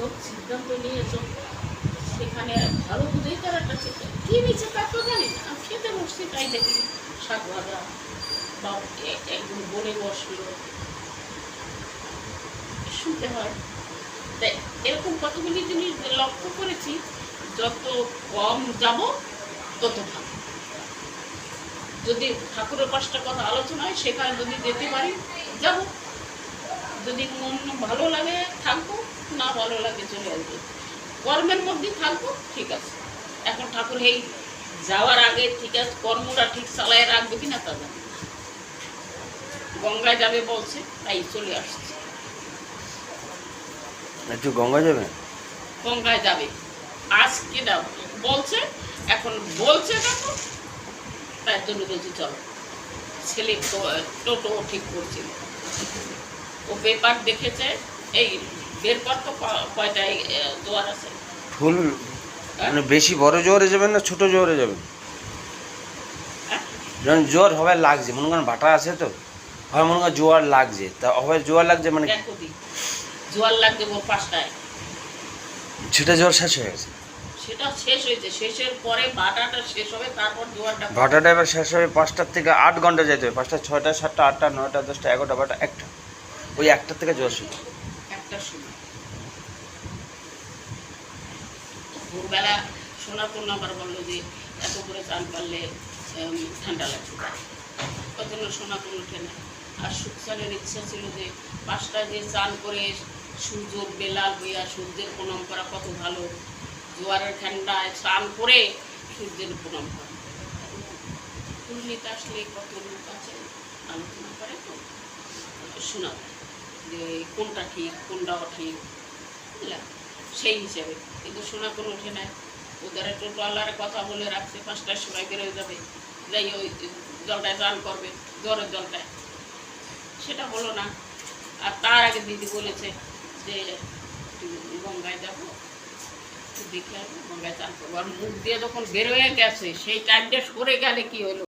সিদ্ধান্ত নিয়েছো সেখানে ভালো বুঝেই তার একটা চিন্তা কী নিচ্ছে তা তো জানি না। খেতে বসছি তাই দেখি। শাক ভাজা বা এ- একদম বনে বসল। শুনতে হয়। তাই এরকম কতগুলি জিনিস লক্ষ্য করেছি, যত কম যাব, তত ভালো। যদি ঠাকুরের পাঁচটা কথা আলোচনা হয়, সেখানে যদি যেতে পারি, যাব। যদি মন ভালো লাগে থাকব না ভালো লাগে চলে আসব। কর্মের মধ্যে থাকব ঠিক আছে। এখন ঠাকুর এই যাওয়ার আগে ঠিক আছে কর্মটা ঠিক চালায় রাখবে কিনা তা জানি। গঙ্গায় যাবে বলছে তাই চলে আসছে। একটু গঙ্গা যাবে? গঙ্গায় যাবে। আজকে না বলছে এখন বলছে দেখো তার জন্য বলছি চলো। ছেলে টোটো ঠিক করছিল ও পেপার দেখেছে এই বের কর তো ক- কয়টায় জোয়ার আছে? ফুল মানে বেশি বড় জোরে যাবেন না ছোট জোরে যাবেন? হ্যাঁ? যখন জোর হবে লাগছে মনে করেন ভাটা আছে তো হয় মনে করেন জোয়ার লাগছে তা হবে জোয়ার লাগছে মানে জোয়ার লাগছে পাঁচটায়। সেটা জোর শেষ হয়ে গেছে? সেটা শেষ হয়েছে শেষের পরে বাটাটা শেষ হবে তারপর জোয়ারটা ভাটাটা এবার শেষ হবে পাঁচটার থেকে আট ঘণ্টা যেতে হবে পাঁচটা ছয়টা সাতটা আটটা নয়টা দশটা এগারোটা বারোটা একটা। ওই একটার থেকে জোর শুরু। একটা সময় ভোরবেলা সনাতন আবার বলল যে, এত করে চান পারলে ঠান্ডা লাগছে ওই জন্য সনাতন উঠে না। আর সুখসানের ইচ্ছা ছিল যে পাঁচটা যে চান করে সূর্য বেলাল হইয়া সূর্যের প্রণাম করা কত ভালো। জোয়ারের ঠান্ডায় স্নান করে সূর্যের প্রণাম করা। পূর্ণিতে আসলে কত লোক আছে, আলোচনা করে তো শোনা যে কোনটা ঠিক, কোনটা অঠিক, বুঝলা? সেই হিসাবে। কিন্তু শোনা করে ওঠে না। ওদের টোটো আল্লাহর কথা বলে রাখছে, পাঁচটার সময় বেরোয় যাবে। যাই ওই জলটায় চান করবে জ্বরের জলটায়। সেটা হলো না। আর তার আগে দিদি বলেছে যে, গঙ্গায় যাব দেখে আসব, গঙ্গায় চান করব। আর মুখ দিয়ে যখন বেরোয় গেছে, সেই টাইমটা সরে গেলে কি হলো?